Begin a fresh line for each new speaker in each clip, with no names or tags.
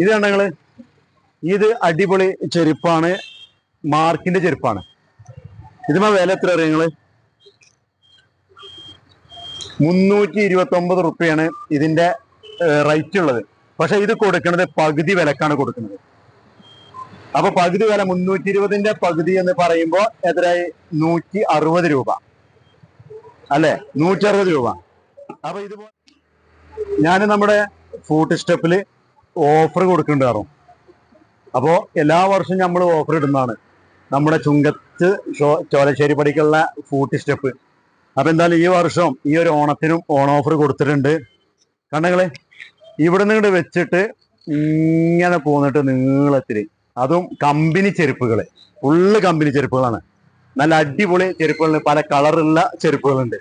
ഇത് കണ്ടങ്ങൾ ഇത് അടിപൊളി ചെരുപ്പാണ്. മാർക്കിന്റെ ചെരുപ്പാണ്. ഇതിമ വില എത്ര അറിയാം മുന്നൂറ്റി ഇരുപത്തി ഒമ്പത് റുപ്യാണ് ഇതിന്റെ റേറ്റ് ഉള്ളത്. പക്ഷെ ഇത് കൊടുക്കുന്നത് പകുതി വിലക്കാണ് കൊടുക്കുന്നത്. അപ്പൊ പകുതി വില മുന്നൂറ്റി ഇരുപതിന്റെ പകുതി എന്ന് പറയുമ്പോൾ എത്രയായി? നൂറ്റി അറുപത് രൂപ. അല്ലെ? നൂറ്റി അറുപത് രൂപ. അപ്പൊ ഇതുപോലെ ഞാൻ നമ്മുടെ ഫൂട്ട് സ്റ്റെപ്പിൽ ഓഫർ കൊടുക്കുന്നുണ്ടായിരുന്നു അപ്പോൾ എല്ലാ വർഷവും നമ്മൾ ഓഫർ ഇടുന്നതാണ്. നമ്മുടെ ചുങ്കത്ത് ചോലശ്ശേരി പടിക്കുള്ള ഫൂട്ടി സ്റ്റെപ്പ് അപ്പോൾ എന്തായാലും ഈ വർഷം ഈ ഒരു ഓണത്തിനും ഓൺ ഓഫർ കൊടുത്തിട്ടുണ്ട്. കണ്ടങ്ങളെ ഇവിടെ നിന്ന് വെച്ചിട്ട് ഇങ്ങനെ പോന്നിട്ട് നീളത്തിൽ അതും കമ്പനി ചെരുപ്പുകൾ ഫുള്ള് കമ്പനി ചെരുപ്പുകളാണ്. നല്ല അടിപൊളി ചെരുപ്പുകളുണ്ട്. പല കളറുള്ള ചെരുപ്പുകളുണ്ട്.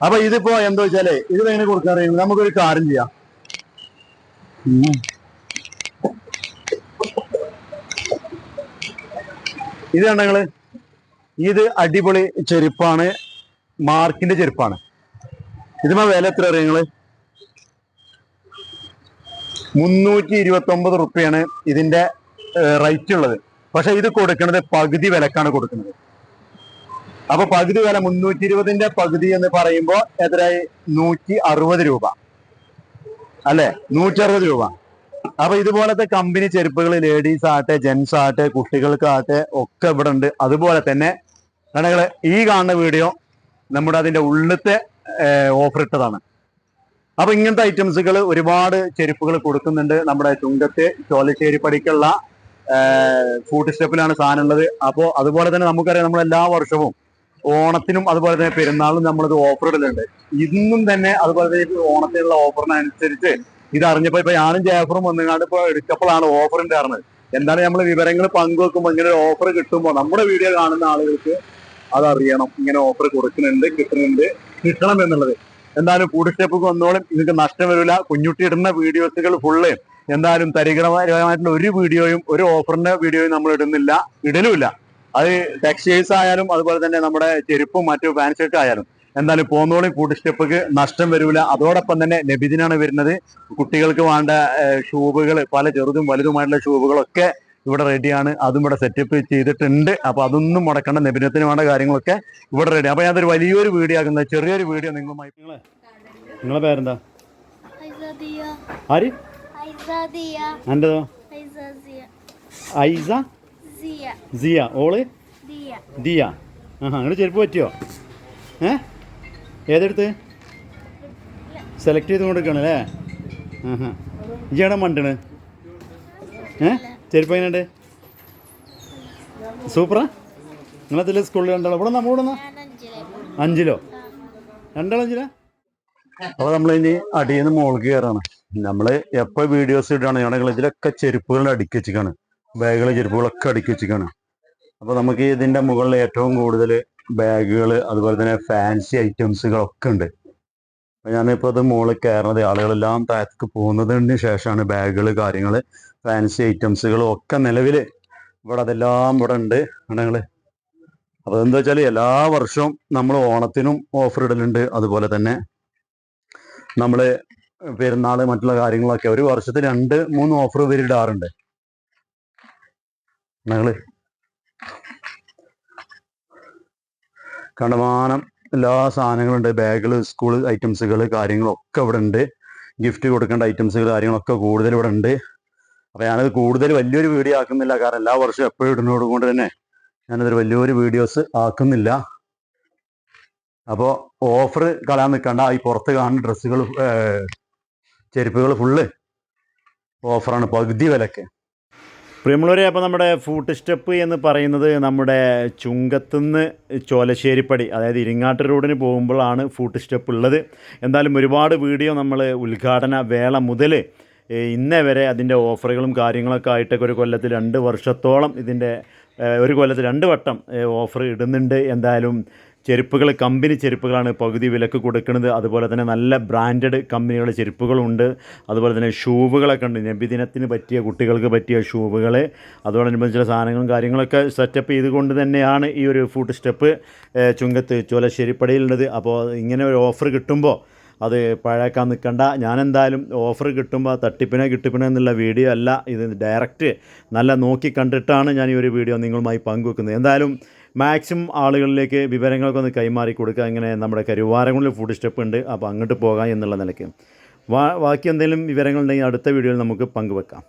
അപ്പൊ ഇതിപ്പോ എന്താ വെച്ചാലേ ഇത് എങ്ങനെ കൊടുക്കാറിയും നമുക്കൊരു കാര്യം ചെയ്യാം. ഇത് കണ്ടങ്ങൾ ഇത് അടിപൊളി ചെരുപ്പാണ്. മാർക്കിന്റെ ചെരുപ്പാണ്. ഇതിമ വില എത്ര അറിയാം നിങ്ങൾ? മുന്നൂറ്റി ഇരുപത്തി ഒമ്പത് റുപ്യാണ് ഇതിന്റെ റേറ്റ് ഉള്ളത്. പക്ഷെ ഇത് കൊടുക്കുന്നത് പകുതി വിലക്കാണ് കൊടുക്കുന്നത്. അപ്പൊ പകുതി വില മുന്നൂറ്റി ഇരുപതിന്റെ പകുതി എന്ന് പറയുമ്പോ എത്രയായി നൂറ്റി അറുപത് രൂപ. അല്ലെ? നൂറ്റി അറുപത് രൂപ. അപ്പൊ ഇതുപോലത്തെ കമ്പനി ചെരുപ്പുകൾ ലേഡീസ് ആട്ടെ ജെന്റ്സ് ആട്ടെ കുട്ടികൾക്കാട്ടെ ഒക്കെ ഇവിടെ ഉണ്ട്. അതുപോലെ തന്നെ കണകൾ ഈ കാണുന്ന വീഡിയോ നമ്മുടെ അതിന്റെ ഉള്ളിലത്തെ ഓഫർ ഇട്ടതാണ്. അപ്പൊ ഇങ്ങനത്തെ ഐറ്റംസുകൾ ഒരുപാട് ചെരുപ്പുകൾ കൊടുക്കുന്നുണ്ട് നമ്മുടെ ചുങ്കത്ത് ചോലശ്ശേരി പടിക്കുള്ള ഫുഡ് സ്റ്റെപ്പിലാണ് സാധനം ഉള്ളത്. അപ്പോൾ അതുപോലെ തന്നെ നമുക്കറിയാം നമ്മൾ എല്ലാ വർഷവും ഓണത്തിനും അതുപോലെ തന്നെ പെരുന്നാളിനും നമ്മളിത് ഓഫർ ഇന്നും തന്നെ അതുപോലെ തന്നെ ഓണത്തിനുള്ള ഓഫറിനനുസരിച്ച് ഇത് അറിഞ്ഞപ്പോ ഇപ്പൊ ഞാനും ജാഫറും വന്നുകൊണ്ട് ഇപ്പൊ എടുത്തപ്പോഴാണ് ഓഫറിന്റെ അറിഞ്ഞത് എന്താണ് നമ്മൾ വിവരങ്ങൾ പങ്കുവെക്കുമ്പോൾ ഇങ്ങനെ ഓഫർ കിട്ടുമ്പോൾ നമ്മുടെ വീഡിയോ കാണുന്ന ആളുകൾക്ക് അതറിയണം ഇങ്ങനെ ഓഫർ കൊടുക്കുന്നുണ്ട് കിട്ടുന്നുണ്ട് കിട്ടണം എന്നുള്ളത്. എന്തായാലും സ്റ്റെപ്പ് വന്നോളും നിങ്ങൾക്ക് നഷ്ടം വരില്ല. കുഞ്ഞുട്ടി ഇടുന്ന വീഡിയോസുകൾ ഫുള്ള് എന്തായാലും തരികടമായിട്ടുള്ള ഒരു വീഡിയോയും ഒരു ഓഫറിന്റെ വീഡിയോയും നമ്മൾ ഇടുന്നില്ല ഇടലുമില്ല. അത് ടെക്സ്റ്റൈൽസ് ആയാലും അതുപോലെ തന്നെ നമ്മുടെ ചെരുപ്പും മറ്റു പാൻ ഷർട്ട് ആയാലും. എന്തായാലും പോന്നോളി ഫുഡ് സ്റ്റെപ്പുക്ക് നഷ്ടം വരില്ല അതോടൊപ്പം തന്നെ നബിദിനാണ് വരുന്നത്. കുട്ടികൾക്ക് വേണ്ട ഷൂബുകൾ പല ചെറുതും വലുതുമായിട്ടുള്ള ഷൂബുകളൊക്കെ ഇവിടെ റെഡിയാണ്. അതും ഇവിടെ സെറ്റപ്പ് ചെയ്തിട്ടുണ്ട്. അപ്പൊ അതൊന്നും മുടക്കേണ്ട. നബിനത്തിന് വേണ്ട കാര്യങ്ങളൊക്കെ ഇവിടെ റെഡി അപ്പൊ ഞാനതൊരു വലിയൊരു വീഡിയോ ആക്കുന്നത് ചെറിയൊരു വീഡിയോ നിങ്ങളുമായി നിങ്ങളെ നിങ്ങളെ പേരെന്താ?
ഐസദിയ.
ആര്?
ഐസദിയ.
എന്റേതോ
ഐസദിയ
ഐസ?
സിയ.
സിയ. ഓൾ?
ദിയ.
ദിയ. ആഹാ അങ്ങനെ ചെരുപ്പ് പറ്റിയോ? ഏ? ഏതെടുത്ത്? സെലക്ട് ചെയ്ത് കൊണ്ടിരിക്കണം അല്ലേ? ആഹാ. ഇജാണ് മണ്ടണ്? ഏ? ചെരുപ്പ് സൂപ്പറാ. നിങ്ങളതിൽ സ്കൂളിൽ രണ്ടാളോ. ഇവിടെ നമ്മൾ
ഇവിടെ അഞ്ചിലോ?
അഞ്ചിലോ രണ്ടാളഞ്ചിലാ? അപ്പോൾ നമ്മൾ ഇനി അടിയിൽ നിന്ന് മുകളിൽ കയറാണ് നമ്മൾ എപ്പോ വീഡിയോസ് ഇടുകയാണ് ഞങ്ങൾ ഇതിലൊക്കെ ചെരുപ്പുകൾ അടുക്കി വെച്ചിക്കാണ്. ബാഗിലെ ചെരുപ്പുകളൊക്കെ അടുക്കി വെച്ചിക്കാണ്. അപ്പോൾ നമുക്ക് ഇതിന്റെ മുകളിൽ ഏറ്റവും കൂടുതൽ ബാഗുകൾ അതുപോലെ തന്നെ ഫാൻസി ഐറ്റംസുകളൊക്കെ ഉണ്ട്. അപ്പം ഞാനിപ്പോ അത് മുകളിൽ കയറുന്നത് ആളുകളെല്ലാം താഴത്തേക്ക് പോകുന്നതിന് ശേഷമാണ് ബാഗുകൾ കാര്യങ്ങൾ ഫാൻസി ഐറ്റംസുകളും ഒക്കെ നിലവിൽ ഇവിടെ അതെല്ലാം ഇവിടെ ഉണ്ട്. ഞങ്ങൾ അപ്പോൾ എന്താ വെച്ചാൽ എല്ലാ വർഷവും നമ്മൾ ഓണത്തിനും ഓഫർ ഇടലുണ്ട്. അതുപോലെ തന്നെ നമ്മൾ പെരുന്നാൾ മറ്റുള്ള കാര്യങ്ങളൊക്കെ ഒരു വർഷത്തിൽ രണ്ട് മൂന്ന് ഓഫർ പേരിടാറുണ്ട് ഇടാറുണ്ട്. കണ്ടമാനം എല്ലാ സാധനങ്ങളും ഉണ്ട് ബാഗുകൾ സ്കൂൾ ഐറ്റംസുകൾ കാര്യങ്ങളൊക്കെ ഇവിടെ ഉണ്ട് ഗിഫ്റ്റ് കൊടുക്കേണ്ട ഐറ്റംസുകൾ കാര്യങ്ങളൊക്കെ കൂടുതൽ ഇവിടെ ഉണ്ട് അപ്പൊ ഞാനത് കൂടുതൽ വലിയൊരു വീഡിയോ ആക്കുന്നില്ല. കാരണം എല്ലാ വർഷവും എപ്പോഴും ഇടുന്നതോട് കൊണ്ട് തന്നെ ഞാനതൊരു വലിയൊരു വീഡിയോസ് ആക്കുന്നില്ല. അപ്പോൾ ഓഫർ കളയാൻ നിൽക്കണ്ട. ഈ പുറത്ത് കാണുന്ന ഡ്രസ്സുകൾ ചെരുപ്പുകൾ ഫുള്ള് ഓഫറാണ്. പകുതി വിലക്ക്. പ്രിയമുള്ളവരെ അപ്പോൾ നമ്മുടെ ഫൂട്ട് സ്റ്റെപ്പ് എന്ന് പറയുന്നത് നമ്മുടെ ചുങ്കത്തുനിന്ന് ചോലശ്ശേരിപ്പടി അതായത് ഇരിങ്ങാട്ട് റോഡിന് പോകുമ്പോഴാണ് ഫൂട്ട് സ്റ്റെപ്പ് ഉള്ളത്. എന്തായാലും ഒരുപാട് വീഡിയോ നമ്മൾ ഉദ്ഘാടന വേള മുതൽ ഇന്നേ വരെ അതിന്റെ ഓഫറുകളും കാര്യങ്ങളൊക്കെ ആയിട്ടൊക്കെ ഒരു കൊല്ലത്തിൽ രണ്ട് വർഷത്തോളം ഇതിന്റെ ഒരു കൊല്ലത്തിൽ രണ്ട് വട്ടം ഓഫർ ഇടുന്നുണ്ട്. എന്തായാലും ചെരുപ്പുകൾ കമ്പനി ചെരുപ്പുകളാണ് പകുതി വിലക്ക് കൊടുക്കുന്നത്. അതുപോലെ തന്നെ നല്ല ബ്രാൻഡഡ് കമ്പനികളുടെ ചെരുപ്പുകളുണ്ട്. അതുപോലെ തന്നെ ഷൂവുകളൊക്കെ ഉണ്ട്. നബിദിനത്തിന് പറ്റിയ കുട്ടികൾക്ക് പറ്റിയ ഷൂവുകൾ. അതോടനുബന്ധിച്ചുള്ള സാധനങ്ങളും കാര്യങ്ങളൊക്കെ സെറ്റപ്പ് ചെയ്തുകൊണ്ട് തന്നെയാണ് ഈ ഒരു ഫുഡ് സ്റ്റെപ്പ് ചുങ്കത്ത് ചോലശ്ശേരിപ്പടിയിലുള്ളത്. അപ്പോൾ ഇങ്ങനെ ഒരു ഓഫർ കിട്ടുമ്പോൾ അത് പഴയക്കാൻ നിൽക്കണ്ട. ഞാനെന്തായാലും ഓഫർ കിട്ടുമ്പോൾ തട്ടിപ്പിനെ കിട്ടിപ്പിനെ എന്നുള്ള വീഡിയോ അല്ല. ഇത് ഡയറക്റ്റ് നല്ല നോക്കി കണ്ടിട്ടാണ് ഞാൻ ഈ ഒരു വീഡിയോ നിങ്ങളുമായി പങ്കുവെക്കുന്നത്. എന്തായാലും മാക്സിമം ആളുകളിലേക്ക് വിവരങ്ങളൊക്കെ ഒന്ന് കൈമാറി കൊടുക്കുക. ഇങ്ങനെ നമ്മുടെ കരുവാരങ്ങളിൽ ഫുഡ് സ്റ്റെപ്പ് ഉണ്ട്. അപ്പോൾ അങ്ങോട്ട് പോകാം എന്നുള്ള നിലയ്ക്ക്. ബാക്കി എന്തെങ്കിലും വിവരങ്ങളുണ്ടെങ്കിൽ അടുത്ത വീഡിയോയിൽ നമുക്ക് പങ്കുവെക്കാം.